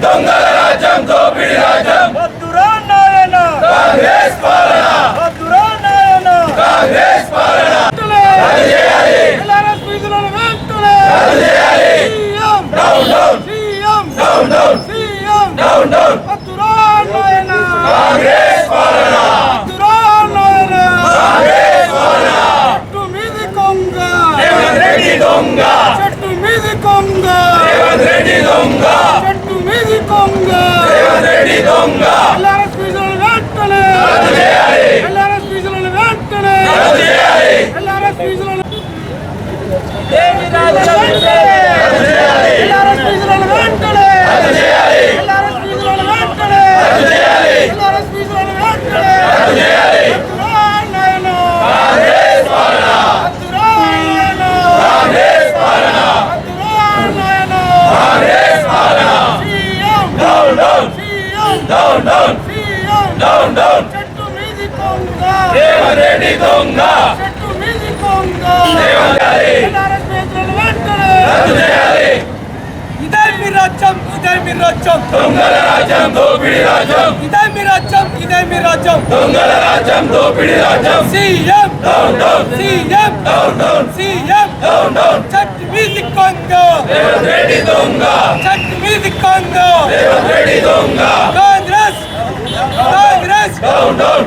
Don't go to the gym, don't be the gym. రాజ్యం ఇదే మీ రాజ్యం దొంగల రాజ్యం దోపిడి రాజ్యం ఇదే మీ రాజ్యం ఇదే మీ రాజ్యం దొంగల రాజ్యం దోపిడి రాజ్యం CM down down CM down down CM down down చెట్టు మీది కొంగ రేవంత్ రెడ్డి దొంగ చెట్టు మీది కొంగ రేవంత్ రెడ్డి దొంగ కాంగ్రెస్ కాంగ్రెస్ డౌన్ డౌన్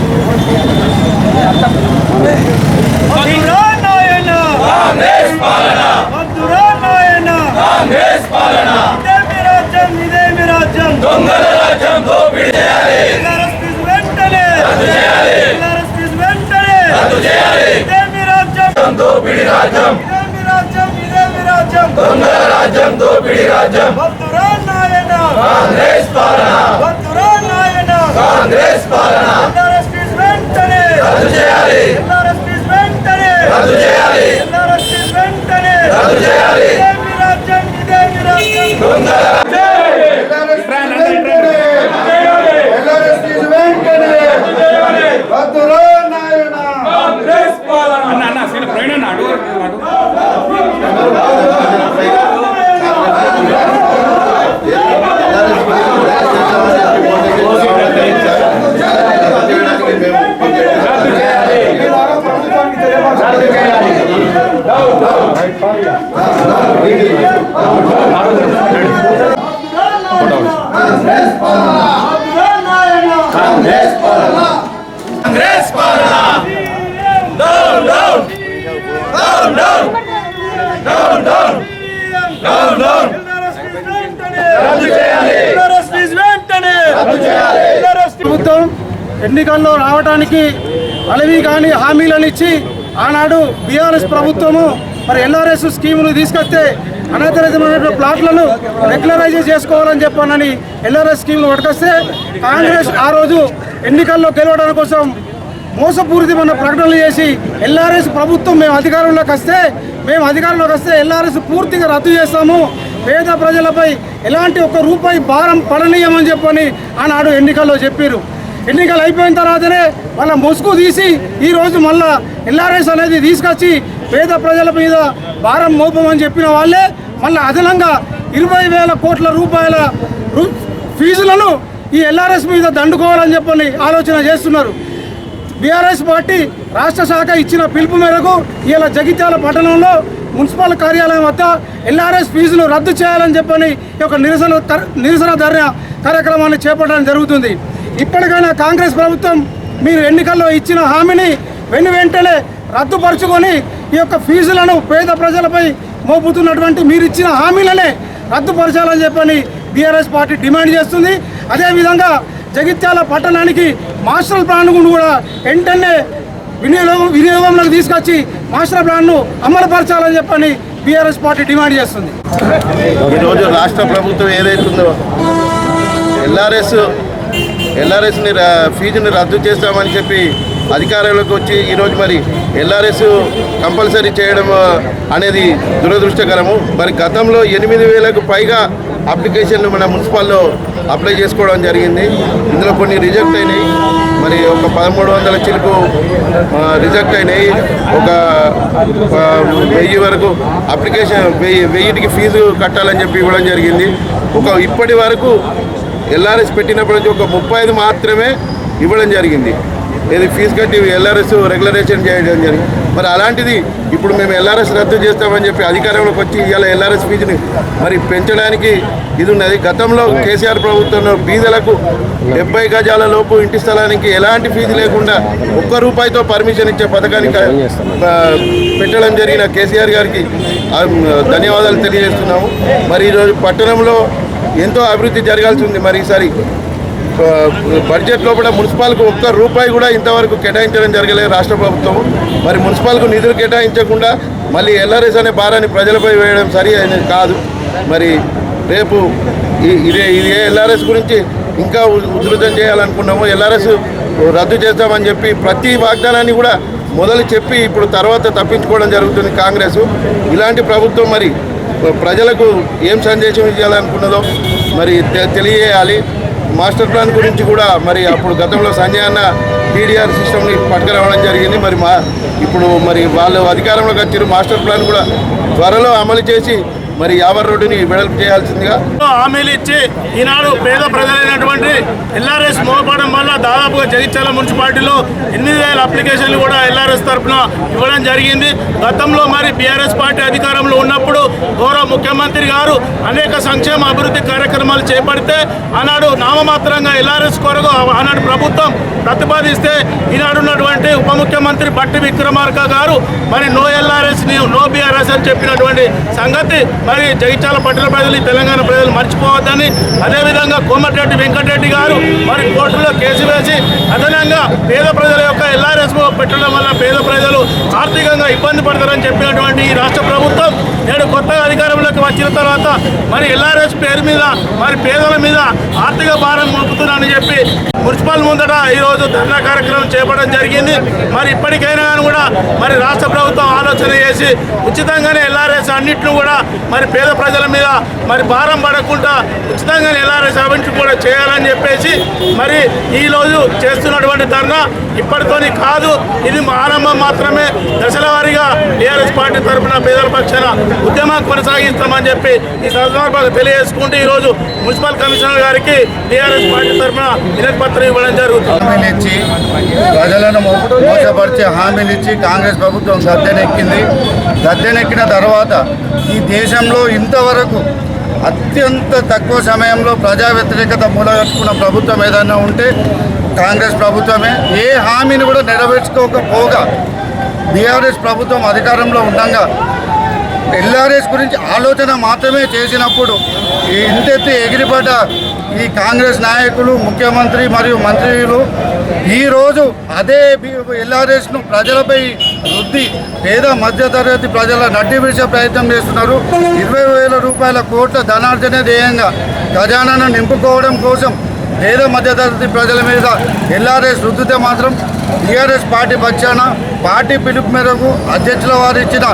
వద్దురా నాయన కాంగ్రెస్ పాలన. వద్దురా నాయన కాంగ్రెస్ పాలన. ఎల్ఆర్ఎస్ ఫీజు వెంటనే. రద్దు చేయాలి. ఎల్ఆర్ఎస్ ఫీజు వెంటనే. రద్దు చేయాలి ఎల్ఆర్ఎస్ ఫీజు వెంటనే రద్దు చేయాలి ఇదే మీ రాజ్యం ఇదే మీ రాజ్యం దొంగల కాంగ్రెస్ పాలన కాంగ్రెస్ పాలన. Down down. Down down. Down down. Down down. రద్దు చేయాలి. రద్దు చేయాలి. ప్రభుత్వం ఎన్నికల్లో రావడానికి అలవి కాని హామీలను ఇచ్చి ఆనాడు బీఆర్ఎస్ ప్రభుత్వము మరి ఎల్ఆర్ఎస్ స్కీములు తీసుకొస్తే అనాథరితమైన ప్లాట్లను రెగ్యులరైజ్ చేసుకోవాలని చెప్పానని ఎల్ఆర్ఎస్ స్కీమ్ను పట్టుకొస్తే కాంగ్రెస్ ఆ రోజు ఎన్నికల్లో గెలవడం కోసం మోసపూరితమైన ప్రకటనలు చేసి ఎల్ఆర్ఎస్ ప్రభుత్వం మేము అధికారంలోకి వస్తే మేము అధికారంలోకి వస్తే ఎల్ఆర్ఎస్ పూర్తిగా రద్దు చేస్తాము. పేద ప్రజలపై ఎలాంటి ఒక్క రూపాయి భారం పడనీయమని చెప్పని ఆనాడు ఎన్నికల్లో చెప్పారు ఎన్నికలు అయిపోయిన తర్వాతనే మళ్ళీ ముసుగు తీసి ఈరోజు మళ్ళా ఎల్ఆర్ఎస్ అనేది తీసుకొచ్చి పేద ప్రజల మీద భారం మోపమని చెప్పిన వాళ్ళే మళ్ళీ అదనంగా ఇరవై వేల కోట్ల రూపాయల రు- ఫీజులను ఈ ఎల్ఆర్ఎస్ మీద దండుకోవాలని చెప్పని ఆలోచన చేస్తున్నారు. బీఆర్ఎస్ పార్టీ రాష్ట్ర శాఖ ఇచ్చిన పిలుపు మేరకు ఇలా జగిత్యాల పట్టణంలో మున్సిపల్ కార్యాలయం వద్ద ఎల్ఆర్ఎస్ ఫీజును రద్దు చేయాలని చెప్పని ఈ యొక్క నిరసన నిరసన ధర్నా కార్యక్రమాన్ని చేపట్టడం జరుగుతుంది. ఇప్పటికైనా కాంగ్రెస్ ప్రభుత్వం మీరు ఎన్నికల్లో ఇచ్చిన హామీని వెను వెంటనే రద్దుపరుచుకొని ఈ యొక్క ఫీజులను పేద ప్రజలపై మోపుతున్నటువంటి మీరు ఇచ్చిన హామీలనే రద్దుపరచాలని చెప్పని బీఆర్ఎస్ పార్టీ డిమాండ్ చేస్తుంది. అదేవిధంగా జగిత్యాల పట్టణానికి మాస్టర్ ప్లాన్ కూడా వెంటనే వినియోగం వినియోగంలోకి తీసుకొచ్చి మాస్టర్ ప్లాన్ను అమలుపరచాలని చెప్పని బీఆర్ఎస్ పార్టీ డిమాండ్ చేస్తుంది. ఈరోజు రాష్ట్ర ప్రభుత్వం ఏదైతుందో ఎల్ఆర్ఎస్ ఎల్ఆర్ఎస్ని ఫీజుని రద్దు చేస్తామని చెప్పి అధికారంలోకి వచ్చి ఈరోజు మరి ఎల్ఆర్ఎస్ కంపల్సరీ చేయడం అనేది దురదృష్టకరము. మరి గతంలో ఎనిమిది వేలకు పైగా అప్లికేషన్లు మన మున్సిపాల్లో అప్లై చేసుకోవడం జరిగింది. ఇందులో కొన్ని రిజెక్ట్ అయినాయి. మరి ఒక పదమూడు వందల చిలుకు రిజెక్ట్ అయినాయి. ఒక వెయ్యి వరకు అప్లికేషన్ వెయ్యి వెయ్యిటికి ఫీజు కట్టాలని చెప్పి ఇవ్వడం జరిగింది. ఒక ఇప్పటి వరకు ఎల్ఆర్ఎస్ పెట్టినప్పటి నుంచి ఒక ముప్పై ఐదు మాత్రమే ఇవ్వడం జరిగింది. ఇది ఫీజు కట్టి ఎల్ఆర్ఎస్ రెగ్యులరేషన్ చేయడం జరిగింది. మరి అలాంటిది ఇప్పుడు మేము ఎల్ఆర్ఎస్ రద్దు చేస్తామని చెప్పి అధికారంలోకి వచ్చి ఇవాళ ఎల్ఆర్ఎస్ ఫీజుని మరి పెంచడానికి ఇది ఉన్నది. గతంలో కేసీఆర్ ప్రభుత్వంలో బీదలకు డెబ్బై గజాల లోపు ఇంటి స్థలానికి ఎలాంటి ఫీజు లేకుండా ఒక్క రూపాయితో పర్మిషన్ ఇచ్చే పథకానికి పెట్టడం జరిగిన కేసీఆర్ గారికి ధన్యవాదాలు తెలియజేస్తున్నాము. మరి ఈరోజు పట్టణంలో ఎంతో అభివృద్ధి జరగాల్సి ఉంది మరి ఈసారి. బడ్జెట్లో బడ్జెట్ లోపల మున్సిపాల్కు ఒక్క రూపాయి కూడా ఇంతవరకు కేటాయించడం జరగలేదు రాష్ట్ర ప్రభుత్వం. మరి మున్సిపాల్కు నిధులు కేటాయించకుండా మళ్ళీ ఎల్ఆర్ఎస్ అనే భారాన్ని ప్రజలపై వేయడం సరి అనేది కాదు. మరి రేపు ఇదే ఇదే ఎల్ఆర్ఎస్ గురించి ఇంకా ఉధృతం చేయాలనుకున్నాము. ఎల్ఆర్ఎస్ రద్దు చేస్తామని చెప్పి ప్రతి వాగ్దానాన్ని కూడా మొదలు చెప్పి ఇప్పుడు తర్వాత తప్పించుకోవడం జరుగుతుంది కాంగ్రెస్. ఇలాంటి ప్రభుత్వం మరి ప్రజలకు ఏం సందేశం ఇవ్వాలనుకున్నదో మరి తె- తెలియజేయాలి. మాస్టర్ ప్లాన్ గురించి కూడా మరి అప్పుడు గతంలో సంజయ్ అన్న టీడీఆర్ సిస్టమ్ని పట్టుకురావడం జరిగింది. మరి మా ఇప్పుడు మరి వాళ్ళు అధికారంలోకి వచ్చారు మాస్టర్ ప్లాన్ కూడా త్వరలో అమలు చేసి మరి యావర్ రోడ్డుని వెడల్పు చేయాల్సిందిగా హామీలు ఇచ్చి ఈనాడు పేద ప్రజలైనటువంటి ఎల్ఆర్ఎస్ మోపడం వల్ల దాదాపుగా జగిత్యాల మున్సిపాలిటీలో ఎనిమిది వేల అప్లికేషన్లు కూడా ఎల్ఆర్ఎస్ తరఫున ఇవ్వడం జరిగింది. గతంలో మరి బీఆర్ఎస్ పార్టీ అధికారంలో ఉన్నప్పుడు గౌరవ ముఖ్యమంత్రి గారు అనేక సంక్షేమ అభివృద్ధి కార్యక్రమాలు చేపడితే ఆనాడు నామమాత్రంగా ఎల్ఆర్ఎస్ కొరకు ఆనాడు ప్రభుత్వం ప్రతిపాదిస్తే ఈనాడు ఉన్నటువంటి ఉప ముఖ్యమంత్రి బట్టి విక్రమార్క గారు మరి నో ఎల్ఆర్ఎస్ నో బీఆర్ఎస్ అని చెప్పినటువంటి సంగతి మరి జగిత్యాల పట్టణ ప్రజలు తెలంగాణ ప్రజలు మర్చిపోవద్దని అదేవిధంగా కోమటిరెడ్డి వెంకటరెడ్డి గారు మరి కోర్టులో కేసు వేసి అదనంగా పేద ప్రజల యొక్క ఎల్ఆర్ఎస్ పెట్టడం వల్ల పేద ప్రజలు ఆర్థికంగా ఇబ్బంది పడతారని చెప్పినటువంటి ఈ రాష్ట్ర ప్రభుత్వం నేడు కొత్తగా అధికారంలోకి వచ్చిన తర్వాత మరి ఎల్ఆర్ఎస్ పేరు మీద మరి పేదల మీద ఆర్థిక భారం మోపుతున్నానని చెప్పి మున్సిపల్ ముందట ఈరోజు ధర్నా కార్యక్రమం చేపట్టడం జరిగింది. మరి ఇప్పటికైనా కూడా మరి రాష్ట్ర ప్రభుత్వం ఆలోచన చేసి ఉచితంగానే ఎల్ఆర్ఎస్ అన్నింటిని కూడా మరి పేద ప్రజల మీద మరి భారం పడకుండా ఉచితంగా ఎల్ఆర్ఎస్ అన్నింటిని కూడా చేయాలని చెప్పేసి మరి ఈ రోజు చేస్తున్నటువంటి ధర్నా ఇప్పటితోని కాదు. ఇది ఆరంభం మాత్రమే. దశల వారీగా టీఆర్ఎస్ పార్టీ తరఫున పేదల పక్షాన ఉద్యమం కొనసాగిస్తామని చెప్పి ఈ సందర్భంగా తెలియజేసుకుంటూ ఈరోజు మున్సిపల్ కమిషనర్ గారికి టీఆర్ఎస్ పార్టీ తరఫున వినతి పత్రం ఇవ్వడం జరుగుతుంది. ప్రజలను మోసపరిచే హామీలు ఇచ్చి కాంగ్రెస్ ప్రభుత్వం సద్దెనెక్కింది సద్దెనెక్కిన తర్వాత ఈ దేశం దేశంలో ఇంతవరకు అత్యంత తక్కువ సమయంలో ప్రజా వ్యతిరేకత మూలగట్టుకున్న ప్రభుత్వం ఏదైనా ఉంటే కాంగ్రెస్ ప్రభుత్వమే. ఏ హామీని కూడా నెరవేర్చుకోకపోగా బీఆర్ఎస్ ప్రభుత్వం అధికారంలో ఉండగా ఎల్ఆర్ఎస్ గురించి ఆలోచన మాత్రమే చేసినప్పుడు ఈ ఇంతెత్తి ఎగిరిపడ్డ ఈ కాంగ్రెస్ నాయకులు ముఖ్యమంత్రి మరియు మంత్రులు ఈరోజు అదే ఎల్ఆర్ఎస్ను ప్రజలపై వృద్ధి పేద మధ్యతరగతి ప్రజల నడ్డి విడిచే ప్రయత్నం చేస్తున్నారు. ఇరవై వేల రూపాయల కోట్ల ధనార్జన ధ్యేయంగా ఖజానాను నింపుకోవడం కోసం పేద మధ్యతరగతి ప్రజల మీద ఎల్ఆర్ఎస్ రుద్దితే మాత్రం టీఆర్ఎస్ పార్టీ పక్షాన పార్టీ పిలుపు మేరకు అధ్యక్షుల వారు ఇచ్చిన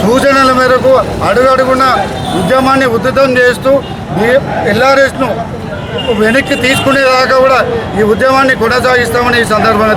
సూచనల మేరకు అడుగడుగున ఉద్యమాన్ని ఉద్ధృతం చేస్తూ ఎల్ఆర్ఎస్ను వెనక్కి తీసుకునేదాకా కూడా ఈ ఉద్యమాన్ని కొనసాగిస్తామని ఈ సందర్భంగా